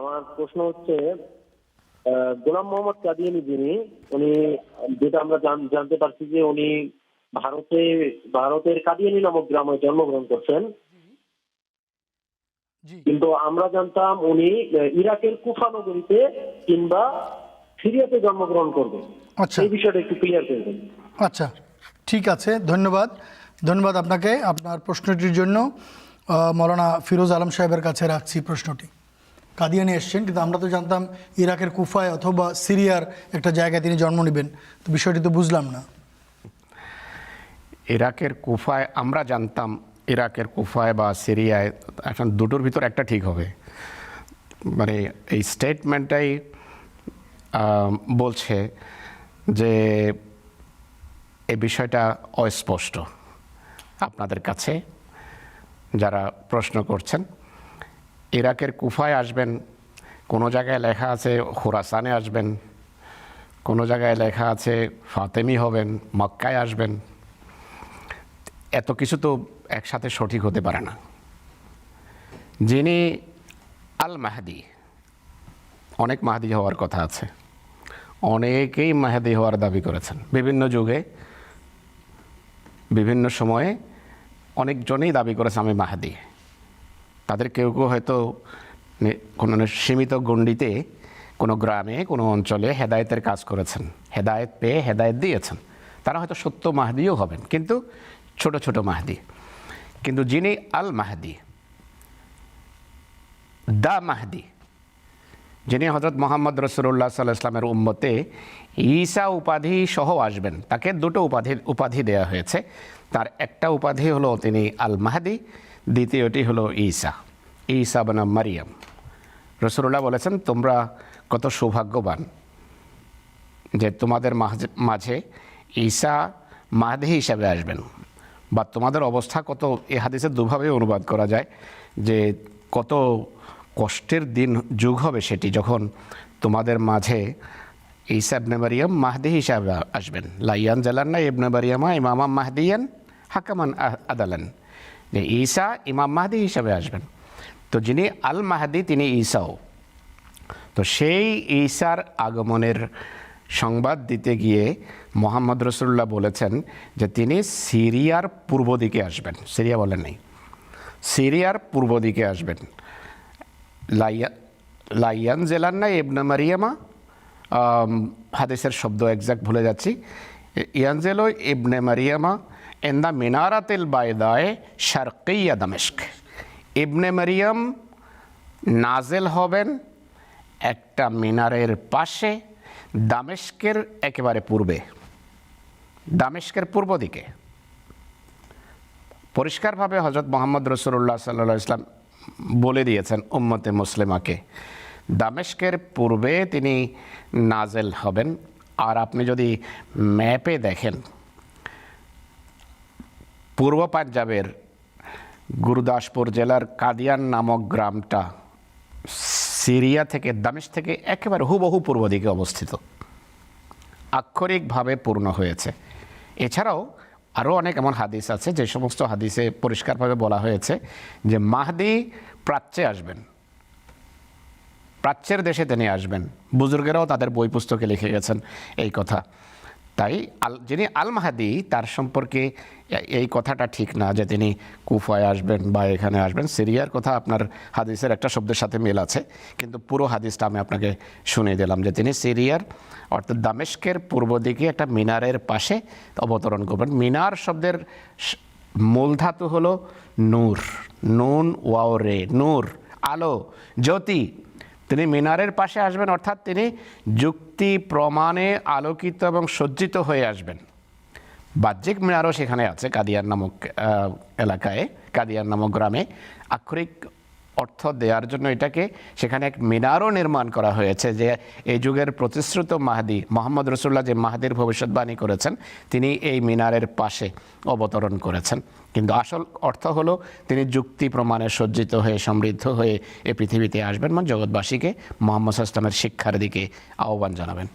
আমার প্রশ্ন হচ্ছে গোলাম মোহাম্মদ কাদিয়ানি যিনি উনি যেটা আমরা জানতে পারছি যে উনি ভারতে ভারতের কাদিয়ানি নামক গ্রামে জন্মগ্রহণ করছেন। কিন্তু আমরা জানতাম উনি ইরাকের কুফা নগরীতে কিংবা সিরিয়াতে জন্মগ্রহণ করবেন। আচ্ছা। এই বিষয়টা একটু ক্লিয়ার করবেন আচ্ছা ঠিক আছে ধন্যবাদ। ধন্যবাদ আপনাকে আপনার প্রশ্নটির জন্য। মৌলানা ফিরোজ আলম সাহেবের কাছে রাখছি প্রশ্নটি। কাদিয়ানি এসছেন, কিন্তু আমরা তো জানতাম ইরাকের কুফায় অথবা সিরিয়ার একটা জায়গায় তিনি জন্ম নেবেন। তো বিষয়টি তো বুঝলাম না। ইরাকের কুফায় আমরা জানতাম ইরাকের কুফায় বা সিরিয়ায় এখন দুটোর ভিতর একটা ঠিক হবে। মানে এই স্টেটমেন্টটাই বলছে যে এই বিষয়টা অস্পষ্ট। আপনাদের কাছে যারা প্রশ্ন করছেন ইরাকের কুফায় আসবেন, কোনো জায়গায় লেখা আছে হোরাসানে আসবেন, কোনো জায়গায় লেখা আছে ফাতেমি হবেন, মক্কায় আসবেন। এত কিছু তো একসাথে সঠিক হতে পারে না। যিনি আল মাহাদি, অনেক মাহাদি হওয়ার কথা আছে। অনেকেই মাহাদি হওয়ার দাবি করেছেন। বিভিন্ন যুগে, বিভিন্ন সময়ে অনেকজনেই দাবি করেছে, আমি মাহাদি। তাদের কেউ কেউ হয়তো কোনো সীমিত গণ্ডিতে কোনো গ্রামে, কোনো অঞ্চলে হেদায়েতের কাজ করেছেন। হেদায়েত পেয়ে হেদায়েত দিয়েছেন। তারা হয়তো সত্য মাহদিও হবেন, কিন্তু ছোট ছোট মাহদি। কিন্তু যিনি আল মাহদি, দা মাহদি, যিনি হজরত মোহাম্মদ রসুল্লাহ সাল্লাহ ইসলামের উম্মতে ঈসা উপাধি সহ আসবেন, তাকে দুটো উপাধি উপাধি দেওয়া হয়েছে। তার একটা উপাধি হলো তিনি আল মাহাদি দ্বিতীয়টি হলো ঈসা। ঈসা বনাম মারিয়াম। রসুল্লাহ বলেছেন, তোমরা কত সৌভাগ্যবান যে তোমাদের মাঝে- ঈসা মাহাদি হিসাবে আসবেন বা তোমাদের অবস্থা কত, এ হাদিসে দুভাবে অনুবাদ করা যায় যে কত কষ্টের দিন, যুগ হবে সেটি যখন তোমাদের মাঝে ঈসা ইবনে মারিয়াম মাহদি হিসাবে আসবেন। লাইয়ান জালান্না ইবনে মারিয়ামা ইমামা মাহদিয়ান হাকামান আদালান। যে ঈসা ইমাম মাহাদি হিসাবে আসবেন। তো যিনি আল মাহাদি তিনি ঈসাও। তো সেই ঈসার আগমনের সংবাদ দিতে গিয়ে মোহাম্মদ রসুল্লাহ বলেছেন যে তিনি সিরিয়ার পূর্ব দিকে আসবেন। সিরিয়া বলেন নেই। সিরিয়ার পূর্ব দিকে আসবেন। লাইয়া লাইয়ান জেলান্না ইবনে মারিয়ামা আম, হাদিসের শব্দ একজ্যাক্ট ভুলে যাচ্ছি। ইয়ানজেলো ইবনে মারিয়ামা এন দ্য মিনারাতিল বায়দায় শারকিয়া দামেস্ক ইবনে মারিয়াম নাজেল হবেন একটা মিনারের পাশে দামেস্কের একেবারে পূর্বে দামেস্কের পূর্ব দিকে পরিষ্কারভাবে হজরত মোহাম্মদ রসুল্লাহ সাল্লাহ ইসলাম বলে দিয়েছেন উম্মতে মুসলিমাকে দামেস্কের পূর্বে তিনি নাজেল হবেন আর আপনি যদি ম্যাপে দেখেন পূর্ব পাঞ্জাবের গুরুদাসপুর জেলার কাদিয়ান নামক গ্রামটা সিরিয়া থেকে দামেশ থেকে একেবারে হুবহু পূর্ব দিকে অবস্থিত। আক্ষরিকভাবে পূর্ণ হয়েছে। এছাড়াও আরও অনেক এমন হাদিস আছে, যে সমস্ত হাদিসে পরিষ্কারভাবে বলা হয়েছে যে মাহদি প্রাচ্যে আসবেন। প্রাচ্যের দেশে তিনি আসবেন। বুজুর্গেরাও তাদের বই পুস্তকে লিখে গেছেন এই কথা। তাই আল, যিনি আল মাহাদি তার সম্পর্কে এই কথাটা ঠিক না যে তিনি কুফায় আসবেন বা এখানে আসবেন। সিরিয়ার কথা আপনার হাদিসের একটা শব্দের সাথে মিল আছে, কিন্তু পুরো হাদিসটা আমি আপনাকে শুনিয়ে দিলাম যে তিনি সিরিয়ার, অর্থাৎ দামেস্কের পূর্ব দিকে একটা মিনারের পাশে অবতরণ করবেন। মিনার শব্দের মূল ধাতু হলো নূর। নুন ওয়াও রে, নূর, আলো, জ্যোতি। তিনি মিনারের পাশে আসবেন, অর্থাৎ তিনি যুক্তি প্রমাণে আলোকিত এবং সজ্জিত হয়ে আসবেন। বাহ্যিক মিনারও সেখানে আছে, কাদিয়ার নামক এলাকায়, কাদিয়ার নামক গ্রামে। আক্ষরিক অর্থ দেওয়ার জন্য এটাকে সেখানে এক মিনারও নির্মাণ করা হয়েছে যে এই যুগের প্রতিশ্রুত মাহাদি, মোহাম্মদ রসুল্লাহ যে মাহাদির ভবিষ্যৎবাণী করেছেন, তিনি এই মিনারের পাশে অবতরণ করেছেন। কিন্তু আসল অর্থ হলো, তিনি যুক্তি প্রমাণে সজ্জিত হয়ে, সমৃদ্ধ হয়ে এই পৃথিবীতে আসবেন মানে জগৎবাসীকে মোহাম্মদ ইসলামের শিক্ষার দিকে আহ্বান জানাবেন।